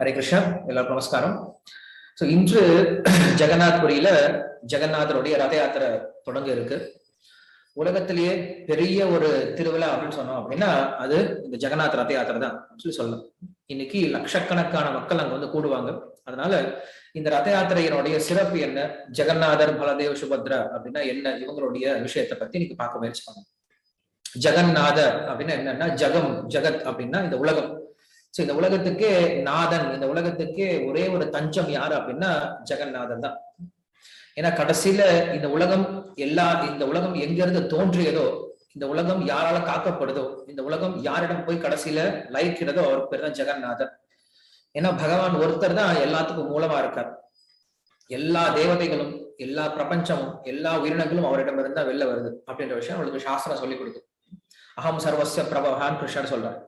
ஹரே கிருஷ்ணா எல்லாருக்கும் நமஸ்காரம். ஸோ இன்று ஜெகநாத்புரியில ஜெகநாதருடைய ரத யாத்திரை தொடங்க இருக்கு. உலகத்திலேயே பெரிய ஒரு திருவிழா அப்படின்னு சொன்னோம் அப்படின்னா அது இந்த ஜெகநாத் ரத யாத்திரை தான் சொல்லி சொல்லலாம். இன்னைக்கு லட்சக்கணக்கான மக்கள் அங்க வந்து கூடுவாங்க. அதனால இந்த ரத யாத்திரையினுடைய சிறப்பு என்ன? ஜெகநாதர் பலதேவ் சுபத்ரா அப்படின்னா என்ன? இவங்களுடைய விஷயத்தை பத்தி இன்னைக்கு பார்க்க முயற்சி பண்ணோம். ஜெகநாதர் அப்படின்னா என்னன்னா ஜெகம் ஜெகத் அப்படின்னா இந்த உலகம். சோ இந்த உலகத்துக்கு நாதன் இந்த உலகத்துக்கு ஒரே ஒரு தஞ்சம் யாரு அப்படின்னா ஜெகநாதன் தான். ஏன்னா கடைசியில இந்த உலகம் எல்லா இந்த உலகம் எங்கிருந்து தோன்றியதோ இந்த உலகம் யாரால காக்கப்படுதோ இந்த உலகம் யாரிடம் போய் கடைசியில லயிக்கிறதோ அவர் பேர் தான் ஜெகநாதன். ஏன்னா பகவான் ஒருத்தர் தான் எல்லாத்துக்கும் மூலமா இருக்கார். எல்லா தேவதைகளும் எல்லா பிரபஞ்சமும் எல்லா உயிரினங்களும் அவரிடம் இருந்தா வெளில வருது. அப்படின்ற விஷயம் அவளுக்கு சாஸ்திரம் சொல்லி கொடுக்குது. அகம் சர்வஸ்ய பிரபகான் கிருஷ்ணர் சொல்றாரு.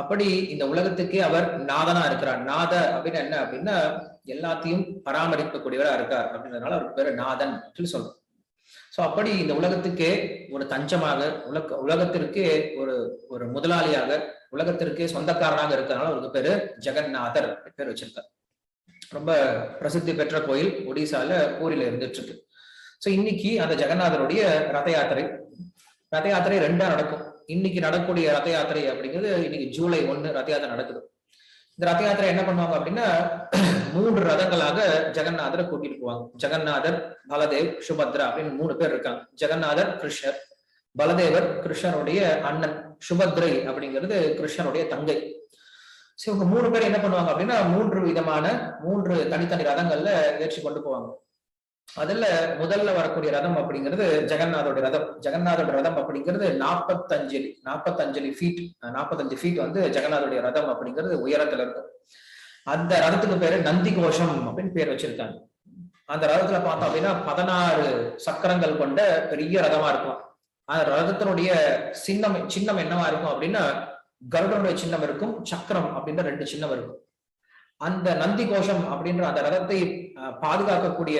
அப்படி இந்த உலகத்துக்கே அவர் நாதனா இருக்கிறார். நாத அப்படின்னு என்ன அப்படின்னா எல்லாத்தையும் பராமரிக்கக்கூடியவரா இருக்கார் அப்படின்றதுனால அவர் பேரு நாதன் அப்படின்னு சொல்றோம். சோ அப்படி இந்த உலகத்துக்கே ஒரு தஞ்சமாக உலக உலகத்திற்கே ஒரு ஒரு முதலாளியாக உலகத்திற்கே சொந்தக்காரனாக இருக்கிறதுனால அவருக்கு பேரு ஜெகநாதர் பேர் வச்சிருக்கார். ரொம்ப பிரசித்தி பெற்ற கோயில் ஒடிசால பூரியில இருந்துட்டு இருக்கு சோ இன்னைக்கு அந்த ஜெகநாதருடைய ரத யாத்திரை ரத யாத்திரை ரெண்டா நடக்கும். இன்னைக்கு நடக்கூடிய ரத யாத்திரை அப்படிங்கிறது இன்னைக்கு ஜூலை ஒண்ணு ரத யாத்திரை நடக்குது. இந்த ரத யாத்திரை என்ன பண்ணுவாங்க அப்படின்னா மூன்று ரதங்களாக ஜெகநாதரை கூட்டிட்டு போவாங்க. ஜெகநாதர் பலதேவ் சுபத்ரா அப்படின்னு மூணு பேர் இருக்காங்க. ஜெகநாதர் கிருஷ்ணர் பலதேவர் கிருஷ்ணனுடைய அண்ணன் சுபத்ரை அப்படிங்கிறது கிருஷ்ணனுடைய தங்கை. சரி இவங்க மூணு பேர் என்ன பண்ணுவாங்க அப்படின்னா மூன்று விதமான மூன்று தனித்தனி ரதங்கள்ல ஏற்றி கொண்டு போவாங்க. அதுல முதல்ல வரக்கூடிய ரதம் அப்படிங்கிறது ஜெகநாதோட ரதம். ஜெகநாதோட ரதம் அப்படிங்கிறது நாற்பத்தஞ்சு நாற்பத்தஞ்சலி ஃபீட் நாற்பத்தஞ்சு ஃபீட் வந்து ஜெகநாதோடைய ரதம் அப்படிங்கிறது உயரத்துல இருக்கும். அந்த ரதத்துக்கு பேரு நந்தி கோஷம் அப்படின்னு பேர் வச்சிருக்காங்க. அந்த ரதத்துல பார்த்தோம் அப்படின்னா பதினாறு சக்கரங்கள் கொண்ட பெரிய ரதமா இருக்கும். அந்த ரதத்தினுடைய சின்னம் சின்னம் என்னவா இருக்கும் அப்படின்னா கருடனுடைய சின்னம் இருக்கும் சக்கரம் அப்படின்ற ரெண்டு சின்னம் இருக்கும். அந்த நந்தி கோஷம் அப்படின்ற அந்த ரதத்தை பாதுகாக்கக்கூடிய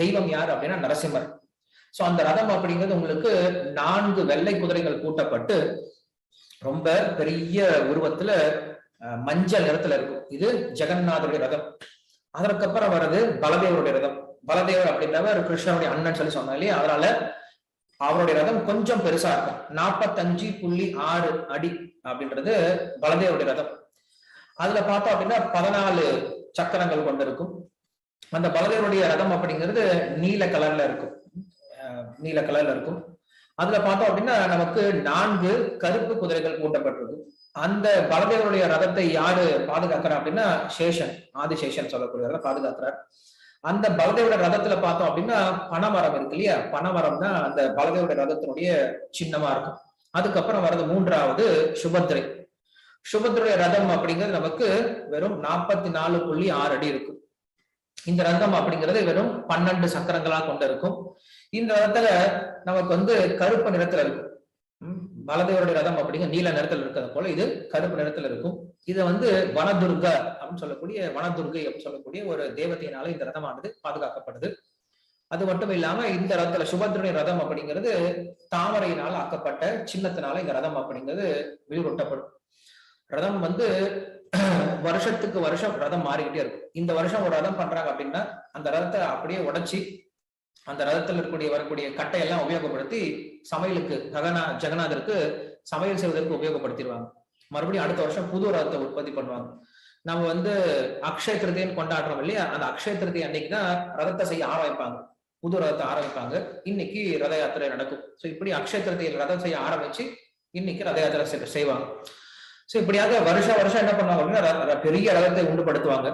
தெய்வம் யார் அப்படின்னா நரசிம்மர். சோ அந்த ரதம் அப்படிங்கிறது உங்களுக்கு நான்கு வெள்ளை குதிரைகள் கூட்டப்பட்டு ரொம்ப பெரிய உருவத்துல மஞ்சள் நிறத்துல இருக்கும். இது ஜெகநாதருடைய ரதம். அதற்கப்புறம் வர்றது பலதேவருடைய ரதம். பலதேவர் அப்படின்றவர் கிருஷ்ணனுடைய அண்ணன் சொல்லி சொன்னாலே இல்லையா? அதனால அவருடைய ரதம் கொஞ்சம் பெருசா இருக்கும். நாற்பத்தஞ்சு புள்ளி ஆறு அடி அப்படின்றது பலதேவருடைய ரதம். அதுல பார்த்தோம் அப்படின்னா பதினாலு சக்கரங்கள் கொண்டிருக்கும். அந்த பலதேவருடைய ரதம் அப்படிங்கிறது நீல கலர்ல இருக்கும். நீல கலர்ல இருக்கும். அதுல பார்த்தோம் அப்படின்னா நமக்கு நான்கு கருப்பு குதிரைகள் கூட்டப்பட்டிருக்கும் அந்த பலதேவருடைய ரதத்தை யாரு பாதுகாக்கிறா அப்படின்னா சேஷன் ஆதிசேஷன் சொல்லக்கூடியவரை பாதுகாக்கிறார். அந்த பலதேவோட ரதத்துல பார்த்தோம் அப்படின்னா பனைமரம் இருக்கு இல்லையா? பனமரம் தான் அந்த பலதேவோட ரதத்தினுடைய சின்னமா இருக்கும். அதுக்கப்புறம் வர்றது மூன்றாவது சுபத்ரை. சுபத்ருடைய ரதம் அப்படிங்கிறது நமக்கு வெறும் நாற்பத்தி நாலு புள்ளி ஆறு அடி இருக்கும். இந்த ரதம் அப்படிங்கிறது வெறும் பன்னெண்டு சக்கரங்களா கொண்டு இருக்கும் இந்த ரதத்துல நமக்கு வந்து கருப்பு நிறத்துல இருக்கும். பலதேவருடைய ரதம் அப்படிங்கிற நீல நிறத்துல இருக்கிறது போல இது கருப்பு நிறத்துல இருக்கும். இது வந்து வனதுர்க அப்படின்னு சொல்லக்கூடிய வனதுர்கை அப்படின்னு சொல்லக்கூடிய ஒரு தேவதையினால இந்த ரதமானது பாதுகாக்கப்படுது. அது மட்டும் இல்லாம இந்த ரதத்துல சுபத்ருடைய ரதம் அப்படிங்கிறது தாமரையினால் ஆக்கப்பட்ட சின்னத்தினால இந்த ரதம் அப்படிங்கிறது வெளியூட்டப்படும் ரதம் வந்து வருஷத்துக்கு வருஷம் ரதம் மாறிக்கிட்டே இருக்கும். இந்த வருஷம் ஒரு ரதம் பண்றாங்க அப்படின்னா அந்த ரதத்தை அப்படியே உடைச்சி அந்த ரதத்தில் இருக்கக்கூடிய வரக்கூடிய கட்டையெல்லாம் உபயோகப்படுத்தி சமையலுக்கு ஜகநா ஜெகநாதருக்கு சமையல் செய்வதற்கு உபயோகப்படுத்திடுவாங்க. மறுபடியும் அடுத்த வருஷம் புது ரதத்தை உற்பத்தி பண்ணுவாங்க. நம்ம வந்து அக்ஷய திருதியன்னு கொண்டாடுறோம் இல்லையா? அந்த அக்ஷய திருதி அன்னைக்கு தான் ரதத்தை செய்ய ஆரம்பிப்பாங்க. புது ரதத்தை ஆரம்பிப்பாங்க. இன்னைக்கு ரத யாத்திரை நடக்கும். ஸோ இப்படி அக்ஷய திருதியில் ரதம் செய்ய ஆரம்பிச்சு இன்னைக்கு ரத யாத்திரை செய்வாங்க. ஸோ இப்படியாக வருஷ வருஷம் என்ன பண்ணுவாங்க அப்படின்னா பெரிய ரதத்தை உண்டுபடுத்துவாங்க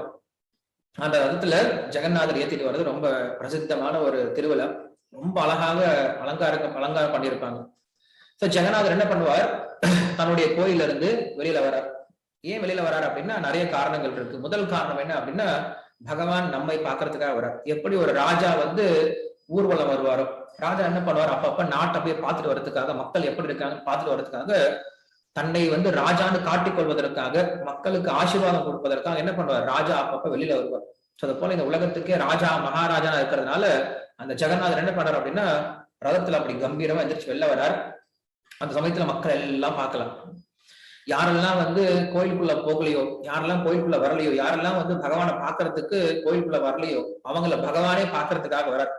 அந்த ரதத்துல ஜெகநாதர் ஏத்திட்டு வர்றது ரொம்ப பிரசித்தமான ஒரு திருவிழா. ரொம்ப அழகாக அலங்காரம் அலங்காரம் பண்ணியிருப்பாங்க ஸோ ஜெகநாதர் என்ன பண்ணுவார்? தன்னுடைய கோயில இருந்து வெளியில வரார் ஏன் வெளியில வரார் அப்படின்னா நிறைய காரணங்கள் இருக்கு. முதல் காரணம் என்ன அப்படின்னா பகவான் நம்மை பார்க்கறதுக்காக வரார் எப்படி ஒரு ராஜா வந்து ஊர்வலம் வருவாரோ ராஜா என்ன பண்ணுவார்? அப்பப்ப நாட்டை போய் பார்த்துட்டு வர்றதுக்காக மக்கள் எப்படி இருக்காங்க பார்த்துட்டு வர்றதுக்காக தன்னை வந்து ராஜான்னு காட்டிக் கொள்வதற்காக மக்களுக்கு ஆசீர்வாதம் கொடுப்பதற்காக என்ன பண்ணுவார்? ராஜா அப்பப்ப வெளியில வருவார். ஸோ அது போல இந்த உலகத்துக்கே ராஜா மகாராஜா இருக்கிறதுனால அந்த ஜெகநாதர் என்ன பண்றாரு அப்படின்னா ரதத்துல அப்படி கம்பீரமா எந்திரிச்சு வெளில வர்றார். அந்த சமயத்துல மக்கள் எல்லாம் பார்க்கலாம். யாரெல்லாம் வந்து கோயிலுக்குள்ள போகலையோ யாரெல்லாம் கோயிலுக்குள்ள வரலையோ யாரெல்லாம் வந்து பகவானை பாக்குறதுக்கு கோயிலுக்குள்ள வரலையோ அவங்கள பகவானே பாக்குறதுக்காக வர்றார்.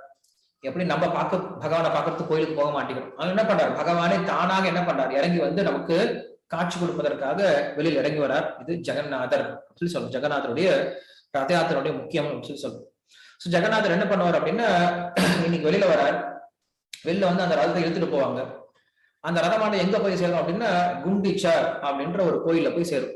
எப்படி நம்ம பார்க்க பகவானை பார்க்கறதுக்கு கோயிலுக்கு போக மாட்டேங்கிறோம் அவங்க என்ன பண்றாரு? பகவானே தானாக என்ன பண்றாரு? இறங்கி வந்து நமக்கு காட்சி கொடுப்பதற்காக வெளியில் இறங்கி வரார். இது ஜெகநாதர் சொல்லி சொல்லும் ஜெகநாதருடைய ரத யாத்திரையுடைய முக்கியம் சொல்லி சொல்லும் ஸோ ஜெகநாதர் என்ன பண்ணுவார் அப்படின்னா இன்னைக்கு வெளியில வரார். வெளில வந்து அந்த ரதத்தை இழுத்துட்டு போவாங்க. அந்த ரதமானது எங்க போய் சேரும் அப்படின்னா குண்டிச்சார் அப்படின்ற ஒரு கோயில்ல போய் சேரும்.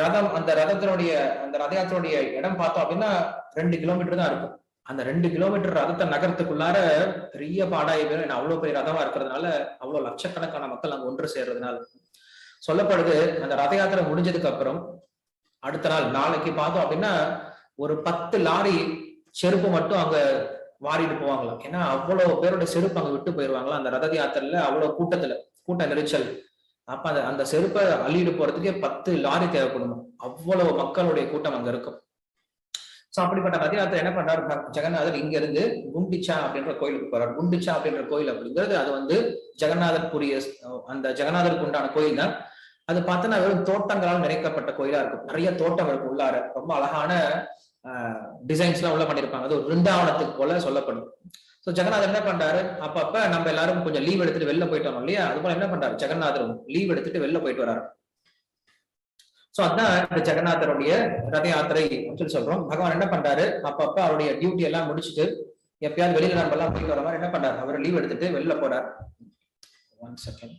ரதம் அந்த ரதத்தினுடைய அந்த ரத யாத்திரையுடைய இடம் பார்த்தோம் அப்படின்னா ரெண்டு கிலோமீட்டர் தான் இருக்கும். அந்த ரெண்டு கிலோமீட்டர் ரதத்தை நகரத்துக்குள்ளார பெரிய பாடாய பேர் ஏன்னா அவ்வளவு பெரிய ரதமா இருக்கிறதுனால அவ்வளவு லட்சக்கணக்கான மக்கள் அங்க ஒன்று சேர்றதுனால. சொல்லப்படுது அந்த ரத யாத்திரை முடிஞ்சதுக்கு அப்புறம் அடுத்த நாள் நாளைக்கு பார்த்தோம் அப்படின்னா ஒரு பத்து லாரி செருப்பு மட்டும் அங்க வாரிட்டு போவாங்களாம். ஏன்னா அவ்வளவு பேரோட செருப்பு அங்க விட்டு போயிருவாங்களாம் அந்த ரத யாத்திரையில அவ்வளவு கூட்டத்துல கூட்ட நெரிச்சல். அப்ப அந்த அந்த செருப்பை அள்ளிட்டு போறதுக்கே பத்து லாரி தேவைப்படணும் அவ்வளவு மக்களுடைய கூட்டம் அங்க இருக்கும். சோ அப்படிப்பட்ட ரத என்ன பண்றாரு ஜெகநாதர் இங்க இருந்து குண்டிச்சா அப்படின்ற கோயிலுக்கு போறாரு. குண்டிச்சா அப்படின்ற கோயில் அப்படிங்கிறது அது வந்து ஜெகநாதருக்குரிய அந்த ஜெகநாதருக்கு உண்டான கோயில் தான். அது பார்த்தோன்னா வெறும் தோட்டங்களால் நிறைக்கப்பட்ட கோயிலா இருக்கும். நிறைய தோட்டம் இருக்கும் உள்ளார. ரொம்ப அழகான டிசைன்ஸ் எல்லாம் உள்ள பண்ணிருப்பாங்க. அது ஒரு விருந்தாவனத்துக்கு போல சொல்லப்படும். ஸோ ஜெகநாதர் என்ன பண்றாரு? அப்பப்ப நம்ம எல்லாரும் கொஞ்சம் லீவ் எடுத்துட்டு வெளில போயிட்டு வரோம் இல்லையா? அது போல என்ன பண்றாரு? ஜெகநாதரும் லீவ் எடுத்துட்டு வெளில போயிட்டு வராரு. சோ அதான் இந்த ஜெகநாதருடைய ரத யாத்திரை சொல்லி சொல்றோம். பகவான் என்ன பண்றாரு? அப்பப்ப அவருடைய டியூட்டி எல்லாம் முடிச்சுட்டு எப்பயாவது வெளியில நம்ம எல்லாம் போயிட்டு வர மாதிரி என்ன பண்றாரு? அவர் லீவ் எடுத்துட்டு வெளில போறார். One second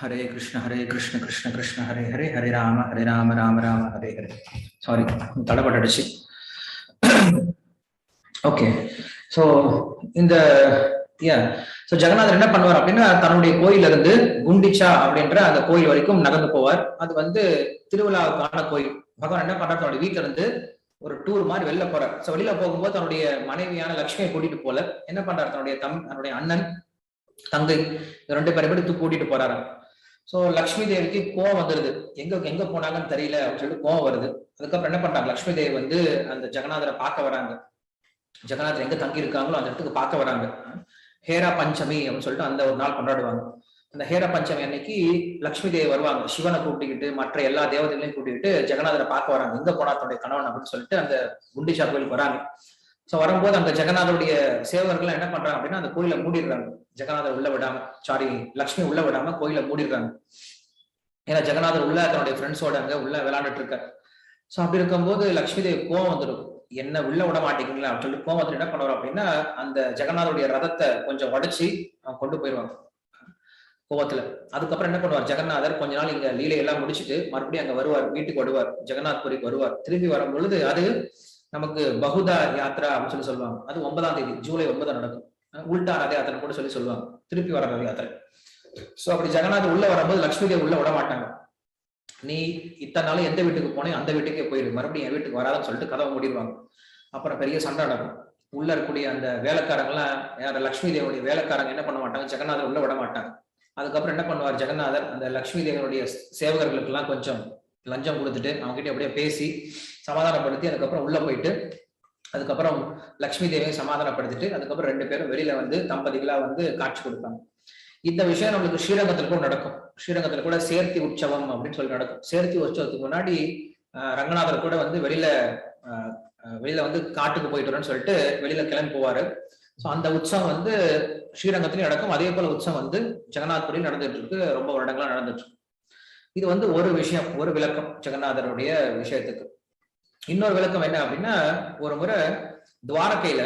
Hare Krishna Hare Krishna Krishna Krishna Hare Hare Hare Rama Hare Rama Rama Rama Hare Hare. Sorry தடப்பட்டுடுச்சு. Okay so இந்த யா ஸோ ஜெகநாதர் என்ன பண்ணுவார் அப்படின்னா தன்னுடைய கோயில இருந்து குண்டிச்சா அப்படின்ற அந்த கோயில் வரைக்கும் நகர்ந்து போவார். அது வந்து திருவிழாவுக்கான கோயில். பகவான் என்ன பண்றார்? தன்னுடைய வீட்டுல இருந்து ஒரு டூர் மாதிரி வெளில போறார். ஸோ வெளியில போகும்போது தன்னுடைய மனைவியான லட்சுமியை கூட்டிட்டு போல என்ன பண்றாரு? தன்னுடைய தம் தன்னுடைய அண்ணன் தங்கை இது ரெண்டு பேரை போய் கூட்டிட்டு போறாரு ஸோ லக்ஷ்மி தேவிக்கு கோவம் வந்துருது. எங்க எங்க போனாங்கன்னு தெரியல அப்படின்னு சொல்லிட்டு கோவம் வருது. அதுக்கப்புறம் என்ன பண்றாங்க? லக்ஷ்மி தேவி வந்து அந்த ஜெகநாதரை பார்க்க வராங்க. ஜெகநாதர் எங்க தங்கி இருக்காங்களோ அந்த இடத்துக்கு பார்க்க வராங்க. ஹேரா பஞ்சமி அப்படின்னு சொல்லிட்டு அந்த ஒரு நாள் கொண்டாடுவாங்க. அந்த ஹேரா பஞ்சமி அன்னைக்கு லக்ஷ்மி தேவி வருவாங்க. சிவனை கூப்பிட்டுக்கிட்டு மற்ற எல்லா தேவதைகளையும் கூட்டிக்கிட்டு ஜெகநாதரை பார்க்க வராங்க. எங்க போனா தன்னுடைய கணவன் அப்படின்னு சொல்லிட்டு அந்த குண்டிச்சா கோயிலுக்கு வராங்க. ஸோ வரும்போது அந்த ஜெகநாதருடைய சேவகர்கள் என்ன பண்றாங்க அப்படின்னா அந்த கோயிலை மூடிடுறாங்க. ஜெகநாதர் உள்ள விடாம சாரி லக்ஷ்மி உள்ள விடாம கோயிலை மூடிடுறாங்க. ஏன்னா ஜெகநாதர் உள்ள தன்னுடைய ஃப்ரெண்ட்ஸோட அங்க உள்ள விளையாண்டுட்டு இருக்க ஸோ அப்படி இருக்கும்போது லக்ஷ்மி தேவி கோவம் வந்துடும். என்ன உள்ள விட மாட்டேங்கிறீங்களா அப்படின்னு சொல்லிட்டு கோவம் வந்து என்ன பண்ணுவார் அப்படின்னா அந்த ஜெகநாதருடைய ரதத்தை கொஞ்சம் உடைச்சி கொண்டு போயிடுவாங்க. கோவத்துல. அதுக்கப்புறம் என்ன பண்ணுவார்? ஜெகநாதர் கொஞ்ச நாள் இங்க லீலையெல்லாம் முடிச்சுட்டு மறுபடியும் அங்க வருவார் வீட்டுக்கு வருவார். ஜெகநாத் புரிக்கு வருவார். திரும்பி வரும் பொழுது அது நமக்கு பகுதா யாத்திரா அப்படின்னு சொல்லி சொல்லுவாங்க. அது ஒன்பதாம் தேதி ஜூலை ஒன்பதாம் நடக்கும். உல்டா ரத யாத்திரை கூட சொல்லி சொல்லுவாங்க. திருப்பி வர ரத யாத்திரை. சோ அப்படி ஜெகநாத் உள்ள வரும்போது லட்சுமி தேவி உள்ள விட மாட்டாங்க. நீ இத்தனை நாளும் எந்த வீட்டுக்கு போனே அந்த வீட்டுக்கே போயிரு. மறுபடியும் என் வீட்டுக்கு வராதுன்னு சொல்லிட்டு கதவை மூடிடுவாங்க. அப்புறம் பெரிய சண்டை நடக்கும். உள்ள இருக்கக்கூடிய அந்த வேலைக்காரங்களாம் யார லட்சுமி தேவனுடைய வேலைக்காரங்க என்ன பண்ண மாட்டாங்க? ஜெகநாதர் உள்ள விட மாட்டாங்க அதுக்கப்புறம் என்ன பண்ணுவார் ஜெகநாதர்? அந்த லட்சுமி தேவனுடைய சேவகர்களுக்கு எல்லாம் கொஞ்சம் லஞ்சம் கொடுத்துட்டு அவங்ககிட்ட அப்படியே பேசி சமாதானப்படுத்தி அதுக்கப்புறம் உள்ள போயிட்டு அதுக்கப்புறம் லக்ஷ்மி தேவியை சமாதானப்படுத்திட்டு அதுக்கப்புறம் ரெண்டு பேரும் வெளியில வந்து தம்பதிகளா வந்து காட்சி கொடுப்பாங்க. இந்த விஷயம் நம்மளுக்கு ஸ்ரீரங்கத்துல கூட நடக்கும். ஸ்ரீரங்கத்துல கூட சேர்த்தி உற்சவம் அப்படின்னு சொல்லி நடக்கும். சேர்த்தி உற்சவத்துக்கு முன்னாடி ரங்கநாதர் கூட வந்து வெளியில வெளியில வந்து காட்டுக்கு போயிட்டு வரேன்னு சொல்லிட்டு வெளியில கிளம்பி போவாரு. ஸோ அந்த உற்சவம் வந்து ஸ்ரீரங்கத்திலையும் நடக்கும். அதே போல உற்சவம் வந்து ஜெகநாத்புரியும் நடந்துட்டு இருக்கு. ரொம்ப வருடங்களா நடந்துட்டு இருக்கு. இது வந்து ஒரு விஷயம் ஒரு விளக்கம் ஜெகநாதருடைய விஷயத்துக்கு. இன்னொரு விளக்கம் என்ன அப்படின்னா ஒரு முறை துவாரகையில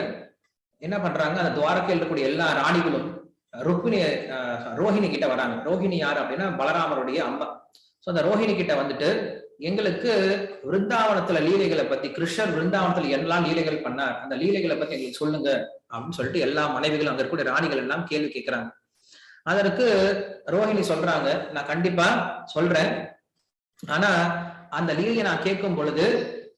என்ன பண்றாங்க? அந்த துவாரகையில் இருக்கக்கூடிய எல்லா ராணிகளும் ருக்மிணி ரோஹிணி கிட்ட வராங்க. ரோஹிணி யார் அப்படின்னா? பலராமருடைய அம்மா. ஸோ அந்த ரோஹிணி கிட்ட வந்துட்டு எங்களுக்கு விருந்தாவனத்துல லீலைகளை பத்தி கிருஷ்ணர் விருந்தாவனத்துல எல்லாம் லீலைகள் பண்ணார். அந்த லீலைகளை பத்தி எங்களுக்கு சொல்லுங்க அப்படின்னு சொல்லிட்டு எல்லா மனைவிகளும் அங்க இருக்கக்கூடிய ராணிகள் எல்லாம் கேள்வி கேட்கிறாங்க அதற்கு ரோஹிணி சொல்றாங்க. நான் கண்டிப்பா சொல்றேன். ஆனா அந்த லீலையை நான் கேட்கும் பொழுது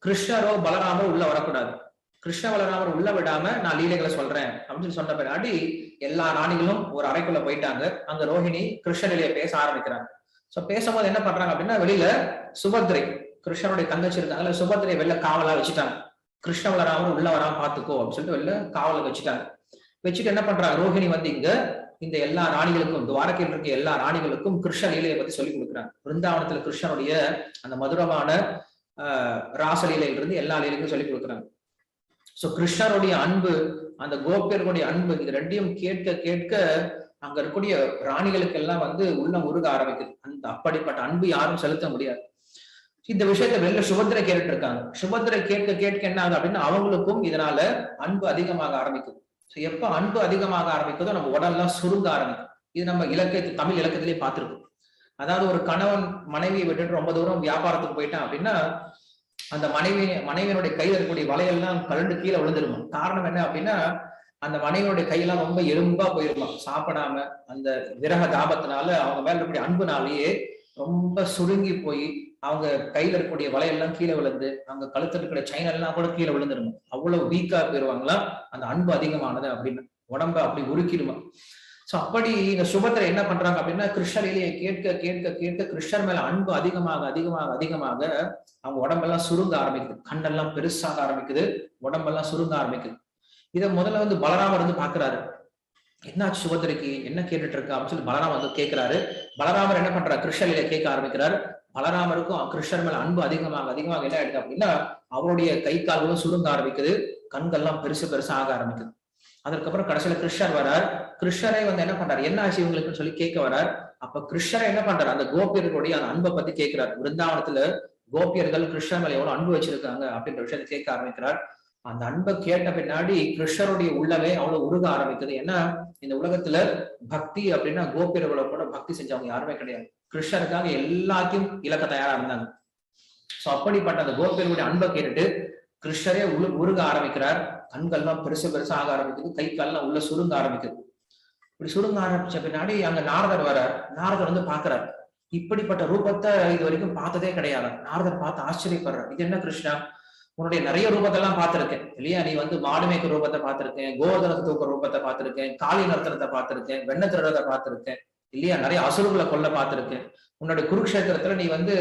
கிருஷ்ணரோ பலராமரோ உள்ள வரக்கூடாது. கிருஷ்ண பலராமர் உள்ள விடாம நான் லீலைகளை சொல்றேன். அப்படின்னு சொன்ன பின்னாடி எல்லா ராணிகளும் ஒரு அறைக்குள்ள போயிட்டாங்க. அங்க ரோஹிணி கிருஷ்ண லீலையை பேச ஆரம்பிக்கிறாங்க. சோ பேசும்போது என்ன பண்றாங்க அப்படின்னா வெளியில சுபத்ரை கிருஷ்ணனுடைய தங்கச்சி இருக்காங்கல்ல சுபத்ரையை வெளில காவலா வச்சுட்டாங்க. கிருஷ்ண பலராமர் உள்ள வராம பாத்துக்கோ அப்படின்னு சொல்லிட்டு வெளில காவலுக்கு வச்சுட்டாங்க. வச்சுட்டு என்ன பண்றாங்க? ரோஹிணி வந்து இங்க இந்த எல்லா ராணிகளுக்கும் துவாரகையில் இருக்க எல்லா ராணிகளுக்கும் கிருஷ்ண லீலையை பத்தி சொல்லி கொடுக்குறாங்க. பிருந்தாவனத்துல கிருஷ்ணனுடைய அந்த மதுரமான ஆஹ் ராசலீலையிலிருந்து எல்லா லீலைக்கும் சொல்லி கொடுக்குறாங்க. சோ கிருஷ்ணருடைய அன்பு அந்த கோபியர்களுடைய அன்பு இது ரெண்டையும் கேட்க கேட்க அங்க இருக்கக்கூடிய ராணிகளுக்கு எல்லாம் வந்து உள்ளம் உருக ஆரம்பிக்குது. அந்த அப்படிப்பட்ட அன்பு யாரும் செலுத்த முடியாது. இந்த விஷயத்த வெளில சுபத்திரை கேட்டு இருக்காங்க. சுபத்திரை கேட்க கேட்க என்ன ஆகுது அப்படின்னா அவங்களுக்கும் இதனால அன்பு அதிகமாக ஆரம்பிக்குது. ஸோ எப்போ அன்பு அதிகமாக ஆரம்பிக்குதோ நம்ம உடல்லாம் சுருங்க ஆரம்பிக்கும். இது நம்ம இலக்கிய தமிழ் இலக்கியத்திலேயே பார்த்துருக்கோம். அதாவது ஒரு கணவன் மனைவியை விட்டுட்டு ரொம்ப தூரம் வியாபாரத்துக்கு போயிட்டான் அப்படின்னா அந்த மனைவி மனைவியினுடைய கையில் இருக்கக்கூடிய வலையெல்லாம் கலண்டு கீழே விழுந்துருமா காரணம் என்ன அப்படின்னா அந்த மனைவியுடைய கையெல்லாம் ரொம்ப எலும்பா போயிருமா சாப்பிடாம அந்த விரக தாபத்தினால அவங்க மேல இருக்கக்கூடிய அன்புனாலேயே ரொம்ப சுருங்கி போய் அவங்க கையில இருக்கக்கூடிய வலையெல்லாம் கீழே விழுந்து அவங்க கழுத்துல இருக்கிற செயின் எல்லாம் கூட கீழே விழுந்துருமா? அவ்வளவு வீக்கா போயிருவாங்களா? அந்த அன்பு அதிகமானது அப்படின்னு. உடம்ப அப்படி உருக்கிடுமா? சோ அப்படி இந்த சுபத்திரை என்ன பண்றாங்க அப்படின்னா கிருஷ்ணலீலையை கேட்க கேட்க கேட்க கிருஷ்ணர் மேல அன்பு அதிகமாக அதிகமாக அதிகமாக அவங்க உடம்பெல்லாம் சுருங்க ஆரம்பிக்குது. கண்ணெல்லாம் பெருசாக ஆரம்பிக்குது. உடம்பெல்லாம் சுருங்க ஆரம்பிக்குது. இதை முதல்ல வந்து பலராமர் வந்து பாக்குறாரு என்னாச்சு சுபத்திரைக்கு? என்ன கேட்டுட்டு இருக்கா? அப்படின்னு சொல்லி பலராமர் வந்து கேட்கிறாரு. பலராமர் என்ன பண்றாரு? கிருஷ்ணலையில கேட்க ஆரம்பிக்கிறார். பலராமருக்கும் கிருஷ்ணர் மேல அன்பு அதிகமாக அதிகமாக என்ன ஆயிடுது அப்படின்னா அவருடைய கை கால்களும் சுருங்க ஆரம்பிக்குது. கண்கள்லாம் பெருசு பெருசா ஆக ஆரம்பிக்குது. அதற்கப்புறம் கடைசியில கிருஷ்ணர் வரார். கிருஷ்ணரை வந்து என்ன பண்றாரு? என்ன ஆச்சு இவங்களுக்குன்னு சொல்லி கேட்க வரார். அப்ப கிருஷ்ணரை என்ன பண்றாரு? அந்த கோபியர்களுடைய அந்த அன்பை பத்தி கேட்கிறார். விருந்தாவனத்துல கோபியர்கள் கிருஷ்ணர் மேல எவ்வளவு அன்பு வச்சிருக்காங்க அப்படின்ற விஷயத்தை கேட்க ஆரம்பிக்கிறார். அந்த அன்பை கேட்ட பின்னாடி கிருஷ்ணருடைய உள்ளவே அவ்வளவு உருக ஆரம்பிக்குது. ஏன்னா இந்த உலகத்துல பக்தி அப்படின்னா கோபியர்களை கூட பக்தி செஞ்சவங்க யாருமே கிடையாது. கிருஷ்ணருக்காக எல்லாத்தையும் இழக்க தயாரா இருந்தாங்க. சோ அப்படிப்பட்ட அந்த கோபியர்களுடைய அன்பை கேட்டுட்டு கிருஷ்ணரே உரு உருக ஆரம்பிக்கிறார். கண்கள்லாம் பெருசு பெருசா ஆக ஆரம்பிக்குது. கை கால்லாம் உள்ள சுருங்க ஆரம்பிக்குது. இப்படி சுருங்க ஆரம்பிச்ச பின்னாடி அங்க நாரதர் வர்றார். நாரதர் வந்து பாக்குறார் இப்படிப்பட்ட ரூபத்தை இது வரைக்கும் பார்த்ததே கிடையாது. நாரதர் பார்த்து ஆச்சரியப்படுறார். இது என்ன கிருஷ்ணா? உன்னுடைய நிறைய ரூபத்தெல்லாம் பார்த்திருக்கேன் இல்லையா? நீ வந்து மாடு மேய்க்க ரூபத்தை பார்த்திருக்கேன் கோதரத்தை தூக்க ரூபத்தை பார்த்திருக்கேன் காளி நர்த்தனத்தை பார்த்திருக்கேன் வெண்ண திருடத்தை பார்த்திருக்கேன் இல்லையா? நிறைய அசுரங்களை கொல்ல பார்த்திருக்கேன். உன்னுடைய குருக்ஷேத்திரத்துல நீ வந்து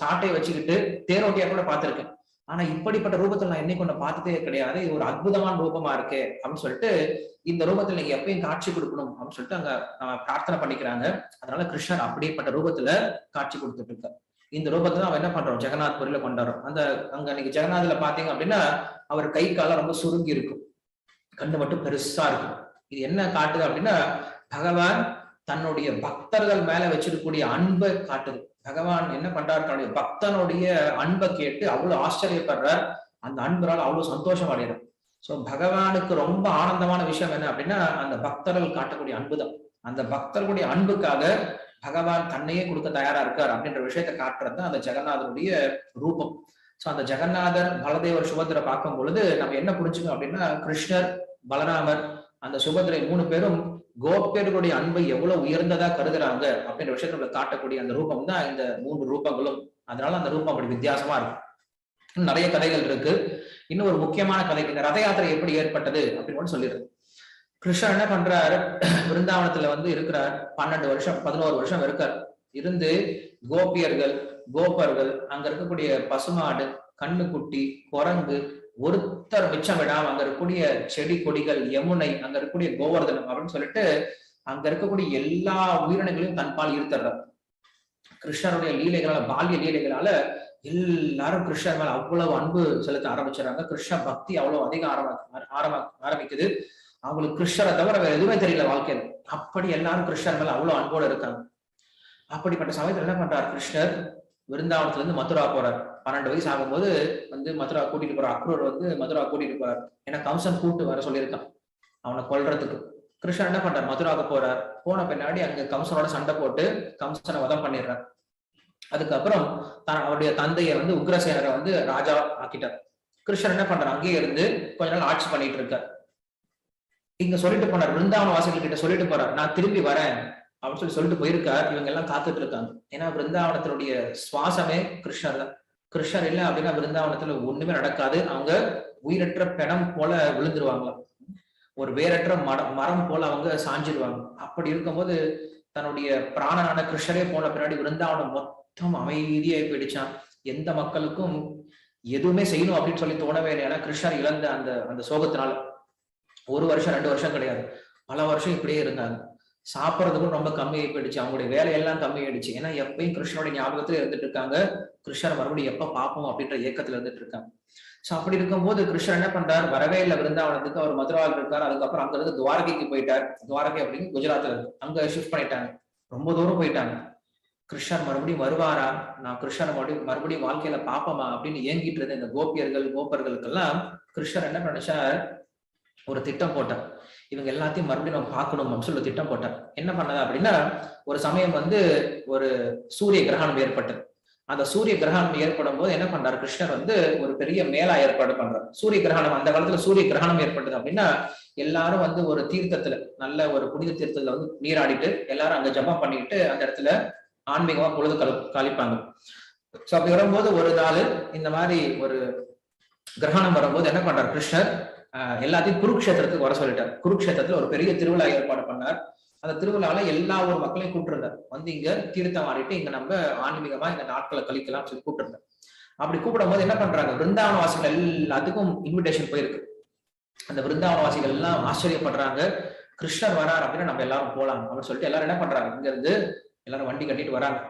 சாட்டை வச்சுக்கிட்டு தேரோட்டியா கூட பார்த்திருக்கேன். ஆனா இப்படிப்பட்ட ரூபத்தில் நான் என்னைக்கு ஒண்ணு பார்த்ததே கிடையாது. இது ஒரு அற்புதமான ரூபமா இருக்கு அப்படின்னு சொல்லிட்டு இந்த ரூபத்துல நீங்க எப்பயும் காட்சி கொடுக்கணும் அப்படின்னு சொல்லிட்டு அங்க பிரார்த்தனை பண்ணிக்கிறாங்க. அதனால கிருஷ்ணர் அப்படிப்பட்ட ரூபத்துல காட்சி கொடுத்துட்டு இருக்கார். இந்த ரூபத்தை அவன் என்ன பண்றோம் ஜெகநாத் பொருள கொண்டாடுறோம் அந்த அங்க நீங்க ஜெகநாத்ல பாத்தீங்க அப்படின்னா அவர் கை காலம் ரொம்ப சுருங்கி இருக்கும். கண்ணு மட்டும் பெருசா இருக்கும். இது என்ன காட்டுது அப்படின்னா பகவான் தன்னுடைய பக்தர்கள் மேல வச்சிருக்கக்கூடிய அன்பை காட்டுது. பகவான் என்ன பண்றாரு? தன்னுடைய பக்தனுடைய அன்பை கேட்டு அவ்வளவு ஆச்சரியப்படுறார். அந்த அன்பரால் அவ்வளவு சந்தோஷம் அடையிடும் சோ பகவானுக்கு ரொம்ப ஆனந்தமான விஷயம் என்ன அப்படின்னா அந்த பக்தர்கள் காட்டக்கூடிய அன்பு தான் அந்த பக்தர்களுடைய அன்புக்காக பகவான் தன்னையே கொடுக்க தயாரா இருக்கார் அப்படின்ற விஷயத்தை காட்டுறது தான் அந்த ஜெகநாதருடைய ரூபம். சோ அந்த ஜெகநாதர் பலதேவர் சுபத்திரை பார்க்கும் பொழுது நம்ம என்ன புரிஞ்சுக்கணும் அப்படின்னா கிருஷ்ணர் பலராமர் அந்த சுபத்திரை மூணு பேரும் கோபியர்களுடைய அன்பை எவ்வளவு உயர்ந்ததா கருதுறாங்க அப்படின்ற விஷயத்துல காட்டக்கூடிய அந்த ரூபம் தான் இந்த மூன்று ரூபங்களும். அதனால அந்த ரூபம் அப்படி வித்தியாசமா இருக்கும் நிறைய கதைகள் இருக்கு. இன்னும் ஒரு முக்கியமான கதை இந்த ரத யாத்திரை எப்படி ஏற்பட்டது அப்படின்னு சொல்லிடுறது கிருஷ்ணன் என்ன பண்றாரு? பிருந்தாவனத்துல வந்து இருக்கிறார். பன்னெண்டு வருஷம் பதினோரு வருஷம் இருக்கார். இருந்து கோபியர்கள் கோபர்கள் அங்க இருக்கக்கூடிய பசுமாடு கண்ணுக்குட்டி குரங்கு ஒருத்தர் மிச்சம் விடாம அங்க இருக்கக்கூடிய செடி கொடிகள் யமுனை அங்க இருக்கக்கூடிய கோவர்தனம் அப்படின்னு சொல்லிட்டு அங்க இருக்கக்கூடிய எல்லா உயிரினங்களையும் தன்பால் ஈர்த்தர்றார் கிருஷ்ணருடைய லீலைகளால பால்ய லீலைகளால எல்லாரும் கிருஷ்ணர் மேல அவ்வளவு அன்பு செலுத்த ஆரம்பிச்சிடறாங்க கிருஷ்ண பக்தி அவ்வளவு அதிகம் ஆரம்ப ஆரம்ப ஆரம்பிக்குது. அவங்களுக்கு கிருஷ்ணரை தவிர வேற எதுவுமே தெரியல வாழ்க்கையில். அப்படி எல்லாரும் கிருஷ்ணர் மேல அவ்வளவு அன்போடு இருக்காங்க. அப்படிப்பட்ட சமயத்துல என்ன பண்றார் கிருஷ்ணர்? விருந்தாவனத்துல இருந்து மதுரா போறார். பன்னெண்டு வயசு ஆகும்போது வந்து மதுரா கூட்டிட்டு போறார் அக்ரூர் வந்து மதுரா கூட்டிட்டு போறார். ஏன்னா கம்சன் கூட்டு வர சொல்லியிருக்கான். அவனை கொல்றதுக்கு. கிருஷ்ணன் என்ன பண்றார்? மதுராவுக்கு போறார். போன பின்னாடி அங்க கம்சனோட சண்டை போட்டு கம்சனை வதம் பண்ணிடுறார். அதுக்கப்புறம் தான் அவருடைய தந்தையை வந்து உக்ரசேனரை வந்து ராஜா ஆக்கிட்டார். கிருஷ்ணன் என்ன பண்றார்? அங்கேயே இருந்து கொஞ்ச நாள் ஆட்சி பண்ணிட்டு இருக்கார். இங்க சொல்லிட்டு போனார் பிருந்தாவன வாசிகள் கிட்ட சொல்லிட்டு போறார் நான் திரும்பி வரேன். அப்படின்னு சொல்லி சொல்லிட்டு போயிருக்கார். இவங்க எல்லாம் காத்துட்டு இருக்காங்க. ஏன்னா பிருந்தாவனத்தினுடைய சுவாசமே கிருஷ்ணர் தான். கிருஷ்ணர் இல்லை அப்படின்னா பிருந்தாவனத்துல ஒண்ணுமே நடக்காது. அவங்க உயிரற்ற பிணம் போல விழுந்துருவாங்களாம். ஒரு வேறற்ற மரம் மரம் போல அவங்க சாஞ்சிருவாங்க. அப்படி இருக்கும்போது தன்னுடைய பிராணனான கிருஷ்ணரே போன பின்னாடி பிருந்தாவனம் மொத்தம் அமைதியாகி போயிடுச்சான் எந்த மக்களுக்கும் எதுவுமே செய்யணும் அப்படின்னு சொல்லி தோணவே இல்லை ஏன்னா கிருஷ்ணர் இழந்த அந்த அந்த சோகத்தினால. ஒரு வருஷம் ரெண்டு வருஷம் கிடையாது. பல வருஷம் இப்படியே இருந்தாங்க. சாப்பிட்றதுக்கும் ரொம்ப கம்மியாகி போயிடுச்சு அவங்களுடைய வேலையெல்லாம் கம்மியாயிடுச்சு. ஏன்னா எப்பயும் கிருஷ்ணனுடைய ஞாபகத்துல இருந்துட்டு இருக்காங்க. கிருஷ்ணர் மறுபடியும் எப்ப பார்ப்போம் அப்படின்ற இயக்கத்துல இருந்துட்டு இருக்காங்க. சோ அப்படி இருக்கும்போது கிருஷ்ணர் என்ன பண்றாரு? வரவே இல்லை. விருந்தாவனத்துக்கு அவர் மதுராவில் இருக்கார். அதுக்கப்புறம் அங்க இருந்து துவாரகைக்கு போயிட்டார். துவாரகை அப்படின்னு குஜராத்ல இருக்கு. அங்க ஷிஃப்ட் பண்ணிட்டாங்க. ரொம்ப தூரம் போயிட்டாங்க. கிருஷ்ணர் மறுபடியும் வருவாரா? நான் கிருஷ்ணர் மறுபடியும் மறுபடியும் வாழ்க்கையில பாப்பமா அப்படின்னு ஏங்கிட்டு இருந்த இந்த கோபியர்கள் கோபர்களுக்கெல்லாம் கிருஷ்ணர் என்ன நினைச்சார்? ஒரு திட்டம் போட்டார். இவங்க எல்லாத்தையும் மறுபடியும் நம்ம பார்க்கணும் அப்படின்னு சொல்லி திட்டம் போட்டார். என்ன பண்ணது அப்படின்னா ஒரு சமயம் வந்து ஒரு சூரிய கிரகணம் ஏற்பட்டது. அந்த சூரிய கிரகணம் ஏற்படும் போது என்ன பண்றாரு கிருஷ்ணர் வந்து ஒரு பெரிய மேலா ஏற்பாடு பண்றாரு. சூரிய கிரகணம் அந்த காலத்துல சூரிய கிரகணம் ஏற்பட்டது அப்படின்னா எல்லாரும் வந்து ஒரு தீர்த்தத்துல நல்ல ஒரு புனித தீர்த்தத்துல வந்து நீராடிட்டு எல்லாரும் அங்க ஜபம் பண்ணிட்டு அந்த இடத்துல ஆன்மீகமா பொழுது கல கழிப்பாங்க. சோ அப்படி வரும்போது ஒரு நாள் இந்த மாதிரி ஒரு கிரகணம் வரும்போது என்ன பண்றாரு? கிருஷ்ணர் எல்லாத்தையும் குருக்ஷேத்திரத்துக்கு வர சொல்லிட்டார். குருக்ஷேத்திரத்துல ஒரு பெரிய திருவிழா ஏற்பாடு பண்ணார். அந்த திருவிழாவில் எல்லா ஒரு மக்களையும் கூப்பிட்டுருந்தார். வந்து இங்க தீர்த்தம் ஆடிட்டு இங்க நம்ம ஆன்மீகமா இந்த நாட்களை கழிக்கலாம் சொல்லி கூப்பிட்டுருந்தார். அப்படி கூப்பிடும் போது என்ன பண்றாங்க? விருந்தாவனவாசிகள் எல்லாத்துக்கும் இன்விடேஷன் போயிருக்கு. அந்த பிருந்தாவன வாசிகள் எல்லாம் ஆச்சரியப்படுறாங்க. கிருஷ்ணர் வரார் அப்படின்னு நம்ம எல்லாரும் போலாம் அப்படின்னு சொல்லிட்டு எல்லாரும் என்ன பண்றாங்க? இங்க இருந்து எல்லாரும் வண்டி கட்டிட்டு வராங்க.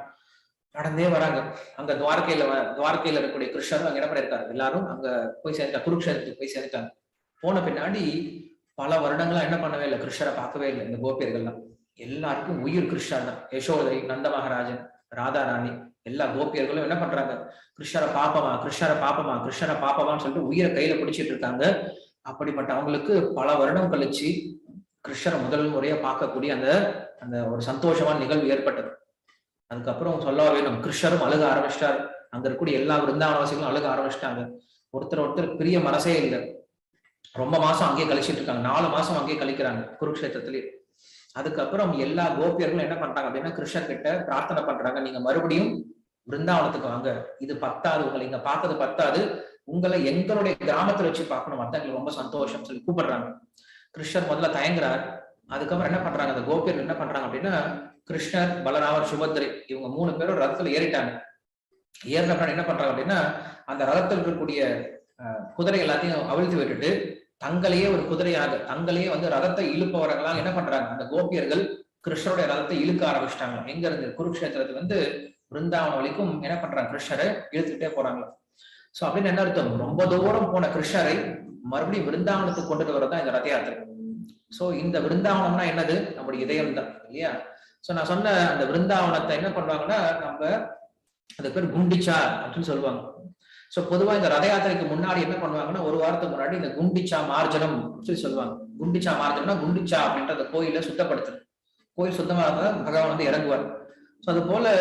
நடந்தே வராங்க. அங்க துவாரகையில துவாரகையில இருக்கக்கூடிய கிருஷ்ணரும் அங்க என்ன பண்ணிருக்காரு? எல்லாரும் அங்க போய் சேர்ந்துட்டாங்க. குருக்ஷேத்திரத்துக்கு போய் சேர்ந்துட்டாங்க. போன பின்னாடி பல வருடங்களா என்ன பண்ணவே இல்லை? கிருஷ்ணரை பார்க்கவே இல்லை இந்த கோபியர்கள்லாம். எல்லாருக்கும் உயிர் கிருஷ்ணர் தான். யசோதை நந்த மகாராஜன் ராதா ராணி எல்லா கோபியர்களும் என்ன பண்றாங்க? கிருஷ்ணரை பாப்பமா கிருஷ்ணரை பாப்பமா கிருஷ்ணரை பாப்பமான்னு சொல்லிட்டு உயிரை கையில பிடிச்சிட்டு இருக்காங்க. அப்படிப்பட்ட அவங்களுக்கு பல வருடம் கழிச்சு கிருஷ்ணரை முதல் முறையா பார்க்கக்கூடிய அந்த அந்த ஒரு சந்தோஷமான நிகழ்வு ஏற்பட்டது. அதுக்கப்புறம் சொல்ல வேணும் கிருஷ்ணரும் அழுக ஆரம்பிச்சிட்டாரு. அங்க இருக்கக்கூடிய எல்லா விருந்தாவாசிகளும் அழுக ஆரம்பிச்சிட்டாங்க. ஒருத்தர் ஒருத்தர் பிரிய மனசே இல்லை. ரொம்ப மாசம் அங்கேயே கழிச்சிட்டு இருக்காங்க நாலு மாசம் அங்கேயே கழிக்கிறாங்க குருக்ஷேத்திரத்திலேயே அதுக்கப்புறம் எல்லா கோபியர்களும் என்ன பண்றாங்க அப்படின்னா கிருஷ்ணர் கிட்ட பிரார்த்தனை பண்றாங்க. நீங்க மறுபடியும் பிருந்தாவனத்துக்கு வாங்க. இது பத்தாது. உங்களை இங்க பார்த்தது பத்தாது. உங்களை எங்களுடைய கிராமத்துல வச்சு பார்க்கணும். அதான் எங்களுக்கு ரொம்ப சந்தோஷம் சொல்லி கூப்பிடுறாங்க. கிருஷ்ணர் முதல்ல தயங்குறார். அதுக்கப்புறம் என்ன பண்றாங்க? அந்த கோபியர்கள் என்ன பண்றாங்க அப்படின்னா கிருஷ்ணர் பலராமர் சுபத்ரை இவங்க மூணு பேரும் ரதத்துல ஏறிட்டாங்க. ஏறின அப்புறம் என்ன பண்றாங்க அப்படின்னா அந்த ரதத்தில் இருக்கக்கூடிய குதிரை எல்லாத்தையும் அவிழ்த்து விட்டுட்டு தங்களையே ஒரு குதிரையாக தங்களையே வந்து ரதத்தை இழுப்பவர்களால் என்ன பண்றாங்க? அந்த கோபியர்கள் கிருஷ்ணருடைய ரதத்தை இழுக்க ஆரம்பிச்சிட்டாங்க. எங்க இருந்து? குருக்ஷேத்திரத்துல வந்து பிருந்தாவனம் வரைக்கும் என்ன பண்றாங்க? கிருஷ்ணரை இழுத்துக்கிட்டே போறாங்க. சோ அப்படின்னு என்ன அர்த்தம்? ரொம்ப தூரம் போன கிருஷ்ணரை மறுபடியும் விருந்தாவனத்துக்கு கொண்டுட்டு வரதான் இந்த ரத யாத்திரை. சோ இந்த விருந்தாவனம்னா என்னது? நம்முடைய இதயம் தான் இல்லையா? சோ நான் சொன்ன அந்த விருந்தாவனத்தை என்ன பண்ணுவாங்கன்னா நம்ம அந்த பேர் குண்டிச்சா அப்படின்னு சொல்லுவாங்க. சோ பொதுவா இந்த ரத யாத்திரைக்கு முன்னாடி என்ன பண்ணுவாங்கன்னா ஒரு வாரத்துக்கு முன்னாடி இந்த குண்டிச்சா மார்ஜனம் சொல்லி சொல்லுவாங்க. குண்டிச்சா மார்ஜனம்னா குண்டிச்சா அப்படின்ற அந்த கோயில சுத்தப்படுத்துறது. கோயில் சுத்தமாக இருந்தால் பகவான் வந்து இறங்குவார். ஸோ அது போல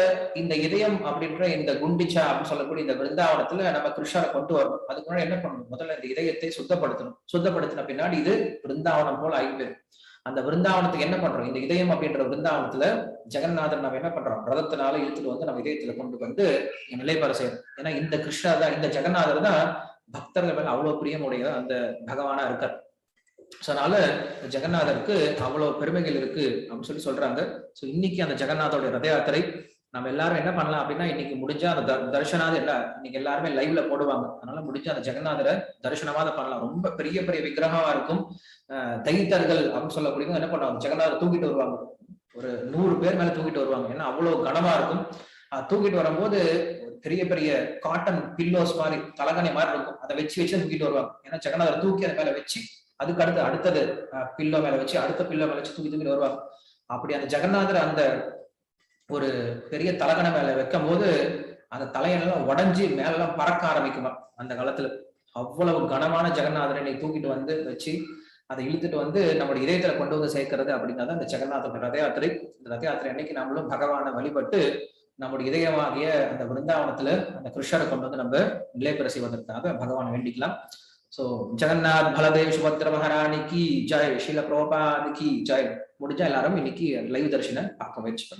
இந்த இதயம் அப்படின்ற இந்த குண்டிச்சா அப்படின்னு சொல்லக்கூடிய இந்த பிருந்தாவனத்துல நம்ம கிருஷ்ணரை கொண்டு வரணும். அதுக்கு முன்னாடி என்ன பண்ணணும்? முதல்ல இந்த இதயத்தை சுத்தப்படுத்தணும். சுத்தப்படுத்தின பின்னாடி இது பிருந்தாவனம் போல ஆகி போயிடும். அந்த விருந்தாவனத்துக்கு என்ன பண்றோம்? இந்த இதயம் அப்படின்ற விருந்தாவனத்துல ஜெகநாதன் நம்ம என்ன பண்றோம்? ரதத்தினால இழுத்துட்டு வந்து நம்ம இதயத்துல கொண்டு வந்து நிலைப்பெற செய்யணும். ஏன்னா இந்த கிருஷ்ணர் தான் இந்த ஜெகநாதர் தான் பக்தர்கள் மேல அவ்வளவு பிரியமுடைய அந்த பகவானா இருக்கார். ஸோ அதனால ஜெகநாதருக்கு அவ்வளவு பெருமைகள் இருக்கு அப்படின்னு சொல்லி சொல்றாங்க. ஸோ இன்னைக்கு அந்த ஜெகநாதோட ரத யாத்திரை நம்ம எல்லாரும் என்ன பண்ணலாம் அப்படின்னா இன்னைக்கு முடிஞ்சா அந்த தர்ஷனாத இல்ல இன்னைக்கு எல்லாருமே லைவ்ல போடுவாங்க. அதனால முடிஞ்சா அந்த ஜெகநாதரை தரிசனமாத பண்ணலாம். ரொம்ப பெரிய பெரிய விக்கிரகமா இருக்கும். தைத்தர்கள் அப்படின்னு சொல்லக்கூடியவங்க என்ன பண்ணுவாங்க? ஜெகநாதர் தூக்கிட்டு வருவாங்க. ஒரு நூறு பேர் மேல தூக்கிட்டு வருவாங்க. ஏன்னா அவ்வளவு கனமா இருக்கும். தூக்கிட்டு வரும்போது பெரிய பெரிய காட்டன் பில்லோஸ் மாதிரி தலகணை மாதிரி இருக்கும். அதை வச்சு வச்சு தூக்கிட்டு வருவாங்க. ஏன்னா ஜெகநாதர் தூக்கி அதை மேல வச்சு அதுக்கு அடுத்து அடுத்தது பில்லோ மேல வச்சு அடுத்த பில்லோ மேல வச்சு தூக்கி தூக்கிட்டு வருவாங்க. அப்படி அந்த ஜெகநாதர் அந்த ஒரு பெரிய தலகணை மேல வைக்கும் போது அந்த தலையெல்லாம் உடஞ்சி மேலெல்லாம் பறக்க ஆரம்பிக்குமா. அந்த காலத்துல அவ்வளவு கனமான ஜெகநாதனை தூக்கிட்டு வந்து வச்சு அதை இழுத்துட்டு வந்து நம்மளுடைய இதயத்துல கொண்டு வந்து சேர்க்கறது அப்படின்னா அந்த ஜெகநாதோட ரத யாத்திரை. இந்த ரத யாத்திரை அன்னைக்கு நம்மளும் பகவானை வழிபட்டு நம்முடைய இதயமாகிய அந்த விருந்தாவனத்துல அந்த கிருஷ்ணரை கொண்டு வந்து நம்ம நிலை பெற செய்வதற்காக பகவானை வேண்டிக்கலாம். சோ ஜெகநாத் பலதேவ் சுபத்ர மகாராணிக்கு ஜெய் ஷீல பிரபாதிக்கு ஜெய். முடிஞ்சா எல்லாரும் இன்னைக்கு லைவ் தரிசனம் பார்க்க முயற்சி